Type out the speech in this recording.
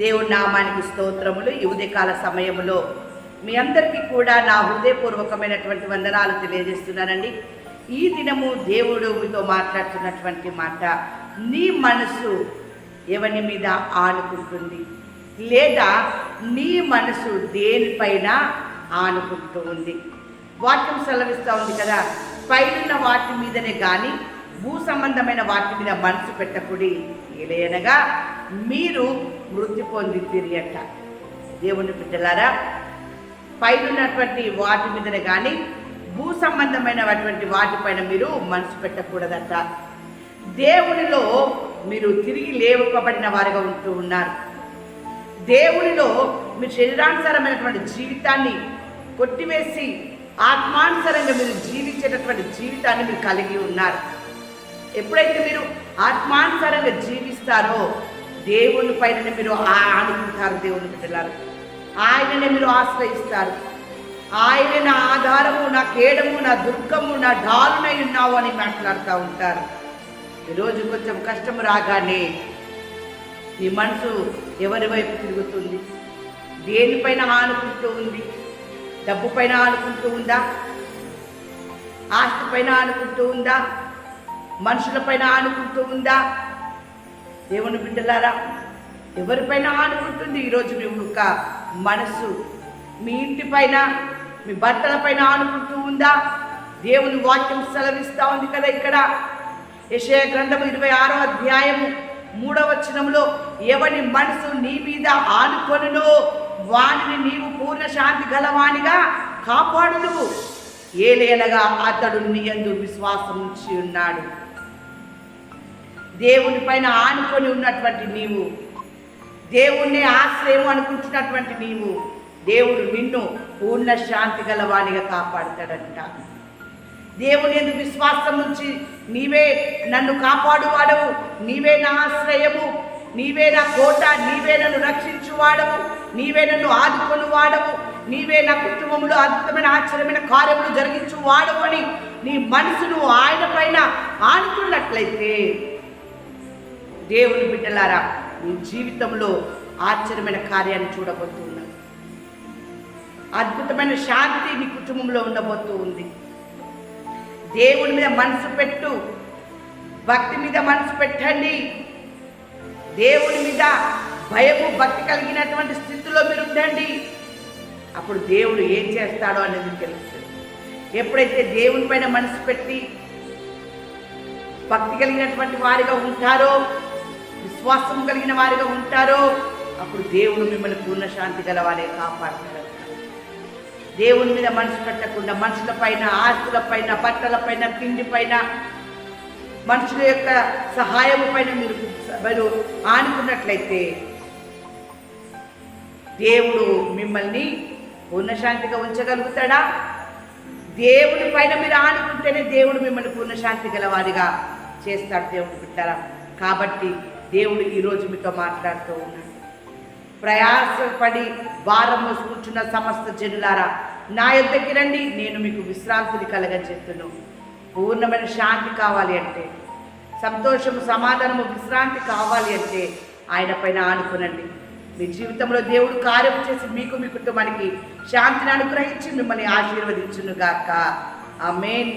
దేవుడి నామానికి స్తోత్రములు. ఈ ఉదయకాల సమయములో మీ అందరికీ కూడా నా హృదయపూర్వకమైనటువంటి వందనాలు తెలియజేస్తున్నానండి. ఈ దినము దేవుడు మీతో మాట్లాడుతున్నటువంటి మాట నీ మనసు ఎవని మీద ఆనుకుంటుంది? లేదా నీ మనసు దేనిపైన ఆనుకుంటూ ఉంది వాక్యం సెలవిస్తూ ఉంది కదా పైన వాటి మీదనే కానీ భూ సంబంధమైన వాటి మీద మనసు పెట్టకుడి ఏలయనగా మీరు మృతి పొందిద్దిరి అంట. దేవుని బిడ్డలారా పైనటువంటి వాటి మీదనే కానీ భూ సంబంధమైనటువంటి వాటిపైన మీరు మనసు పెట్టకూడదట. దేవునిలో మీరు తిరిగి లేవకబడిన వారిగా ఉంటూ ఉన్నారు. దేవునిలో మీ శరీరానుసారమైనటువంటి జీవితాన్ని కొట్టివేసి ఆత్మానుసారంగా మీరు జీవించేటటువంటి జీవితాన్ని మీరు కలిగి ఉన్నారు. ఎప్పుడైతే మీరు ఆత్మానుసారంగా జీవిస్తారో దేవుని పైన మీరు ఆ- ఆనుకుంటారు దేవుని బిడ్డలారు. ఆయననే మీరు ఆశ్రయిస్తారు. ఆయన నా ఆధారము నా కేడము నా దుర్గము నా డాలునై ఉన్నావు అని మాట్లాడుతూ ఉంటారు. ఈరోజు కొంచెం కష్టం రాగానే నీ మనసు ఎవరి వైపు తిరుగుతుంది? దేనిపైన ఆనుకుంటూ ఉంది? డబ్బు పైన ఆనుకుంటూ ఉందా? ఆస్తి పైన ఆనుకుంటూ ఉందా? మనుషులపైన ఆనుకుంటూ ఉందా? దేవుని బిడ్డలారా ఎవరిపైన ఆనుకుంటుంది? ఈరోజు మీ యొక్క మనసు మీ ఇంటి పైన మీ భర్తల పైన ఆనుకుంటూ ఉందా? దేవుని వాక్యం సెలవిస్తూ ఉంది కదా ఇక్కడ. యశయ గ్రంథము ఇరవై ఆరో అధ్యాయము మూడవచనంలో ఎవని మనసు నీ మీద ఆనుకొనునో వానిని నీవు పూర్ణ శాంతి గలవానిగా కాపాడును ఏలేనగా అతడు నీ యందు విశ్వాసం ఉంచి ఉన్నాడు. దేవుని పైన ఆనుకొని ఉన్నటువంటి నీవు. దేవుణ్ణి ఆశ్రయం అనుకుంటున్నటువంటి నీవు. దేవుడు నిన్ను పూర్ణ శాంతి గలవాణిగా కాపాడుతాడంట. దేవుని ఎందుకు విశ్వాసం ఉంచి నీవే నన్ను కాపాడువాడవు నీవే నా ఆశ్రయము నీవే నా కోట నీవే నన్ను రక్షించువాడవు నీవే నన్ను ఆదుకొని వాడవు నీవే నా కుటుంబంలో అద్భుతమైన ఆశ్చర్యమైన కార్యములు జరిగించు వాడవు అని నీ మనసును ఆయన పైన ఆనుకున్నట్లయితే దేవుని బిడ్డలారా నీ జీవితంలో ఆశ్చర్యమైన కార్యాన్ని చూడబోతున్నావు అద్భుతమైన శాంతి నీ కుటుంబంలో ఉండబోతూ ఉంది. దేవుని మీద మనసు పెట్టు భక్తి మీద మనసు పెట్టండి. దేవుని మీద భయము భక్తి కలిగినటువంటి స్థితిలో మీరు ఉండండి. అప్పుడు దేవుడు ఏం చేస్తాడో అనేది తెలుస్తుంది. ఎప్పుడైతే దేవుని పైన మనసు పెట్టి భక్తి కలిగినటువంటి వారిగా ఉంటారో విశ్వాసం కలిగిన వారిగా ఉంటారో అప్పుడు దేవుడు మిమ్మల్ని పూర్ణ శాంతి గల వారే దేవుని మీద మనసు పెట్టకుండా మనుషుల పైన ఆస్తుల పైన బట్టల పైన తిండి పైన మనుషుల యొక్క సహాయం పైన మీరు మీరు ఆనుకున్నట్లయితే దేవుడు మిమ్మల్ని పూర్ణశాంతిగా ఉంచగలుగుతాడా? దేవుడి పైన మీరు ఆనుకుంటేనే దేవుడు మిమ్మల్ని పూర్ణశాంతి గలవారిగా చేస్తాడు దేవుడు బిడ్డారా కాబట్టి దేవుడు ఈరోజు మీతో మాట్లాడుతూ ఉన్నాడు. ప్రయాసపడి భారం మోసుకుంటున్న సమస్త జనులారా నా యొద్దకి రండి నేను మీకు విశ్రాంతిని కలగజెత్తును పూర్ణమైన శాంతి కావాలి అంటే సంతోషము సమాధానము విశ్రాంతి కావాలి అంటే ఆయన పైన ఆనుకునండి. మీ జీవితంలో దేవుడు కార్యం చేసి మీకు మీ కుటుంబానికి శాంతిని అనుగ్రహించి మిమ్మల్ని ఆశీర్వదించునుగాక. మెయిన్